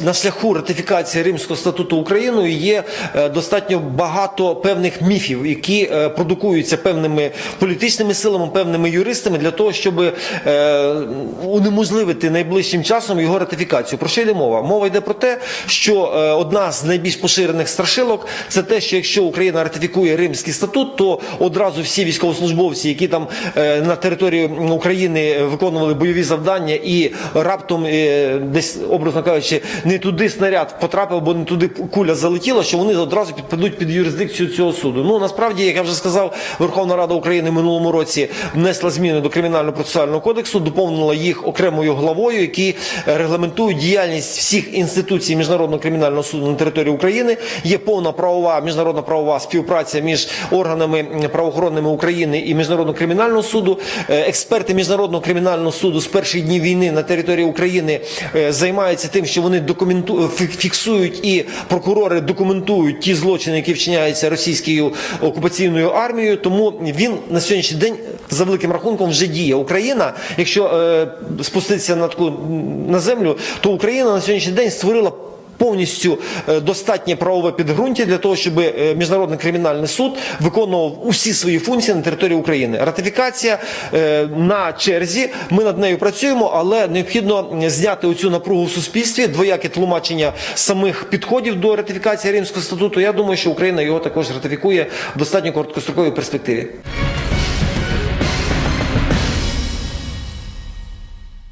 На шляху ратифікації Римського статуту Україною є е, достатньо багато певних міфів, які е, продукуються певними політичними силами, певними юристами для того, щоб е, унеможливити найближчим часом його ратифікацію. Про що йде мова? Мова йде про те, що одна з найбільш поширених страшилок це те, що якщо Україна ратифікує Римський статут, то одразу всі військовослужбовці, які там на території України виконували бойові завдання, і раптом десь образно кажучи, не туди снаряд потрапив, або не туди куля залетіла, що вони одразу підпадуть під юрисдикцію цього суду. Ну насправді, як я вже сказав, Верховна Рада України минулому році внесла зміни до кримінального процесуального кодексу, доповнила їх окремою главою, які е, регламентують діяльність всіх інституцій міжнародного кримінального суду на території України. Є повна правова міжнародна правова співпраця між органами правоохоронними України і міжнародного кримінального суду. Е, Експерти міжнародного кримінального суду з перших днів війни на території України е, займаються тим, що вони документу фі- фіксують і прокурори документують ті злочини, які вчиняються російською окупаційною армією. Тому він на сьогоднішній день за великим рахунком вже діє. Україна, якщо е, спуститися на таку на землю, то Україна на сьогоднішній день створила. Повністю е, достатнє правове підґрунтя для того, щоб е, міжнародний кримінальний суд виконував усі свої функції на території України. Ратифікація е, на черзі. Ми над нею працюємо, але необхідно зняти оцю напругу в суспільстві, двояке тлумачення самих підходів до ратифікації Римського статуту. Я думаю, що Україна його також ратифікує в достатньо короткостроковій перспективі.